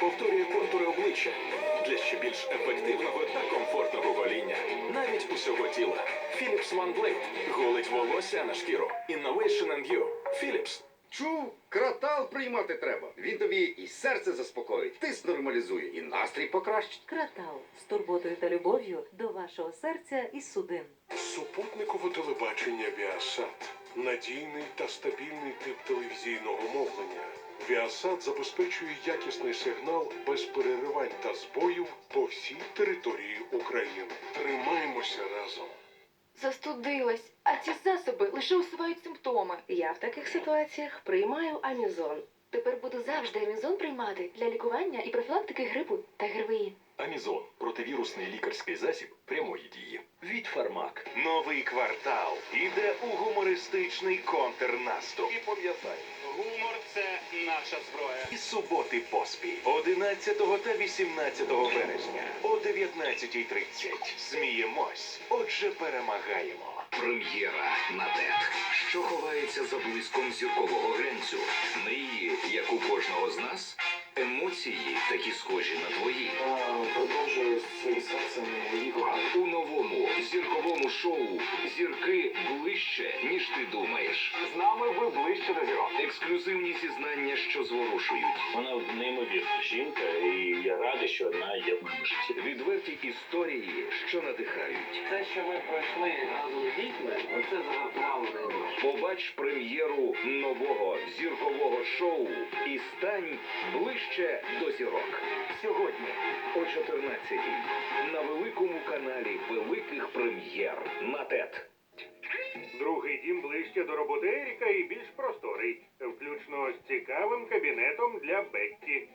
повторює контури обличчя для ще більш ефективного та комфортного гоління. Навіть усього тіла. Philips One Blade голить волосся на шкіру. Innovation and You. Philips. Чув, кратал приймати треба. Він тобі і серце заспокоїть, тиск нормалізує, і настрій покращить. Кратал з турботою та любов'ю до вашого серця і судин. Супутникове телебачення Віасат надійний та стабільний тип телевізійного мовлення. Віасат забезпечує якісний сигнал без переривань та збоїв по всій території України. Тримаємося разом. Застудилась, а ці засоби лише усувають симптоми. Я в таких ситуаціях приймаю амізон. Тепер буду завжди амізон приймати для лікування і профілактики грипу та ГРВІ. Амізон. Противірусний лікарський засіб прямої дії. Від Фармак. Новий квартал іде у гумористичний контрнаступ. І пам'ятай, гумор це наша зброя. І суботи поспіль 11 та 18 березня о 19.30. Сміємось, отже перемагаємо. Прем'єра на ТЕТ. Що ховається за блиском зіркового глянцю? Мрії, як у кожного з нас? Емоції, такі схожі на твої. Продовжую з цим серцем її кохати. У новому зірковому шоу зірки ближче, ніж ти думаєш. З нами ви ближче до зірок. Ексклюзивні зізнання, що зворушують. Вона неймовірна жінка, і я радий, що вона є в моєму житті. Відверті історії, що надихають. Те, що ми пройшли разом з дітьми, оце загартувало найбільше. Побач прем'єру нового зіркового шоу і стань ближче до зірок. Сьогодні о 14 на великому каналі Великих Прем'єр на ТЕТ. Другий дім ближче до роботи Еріка і більш просторий, включно з цікавим кабінетом для Беккі.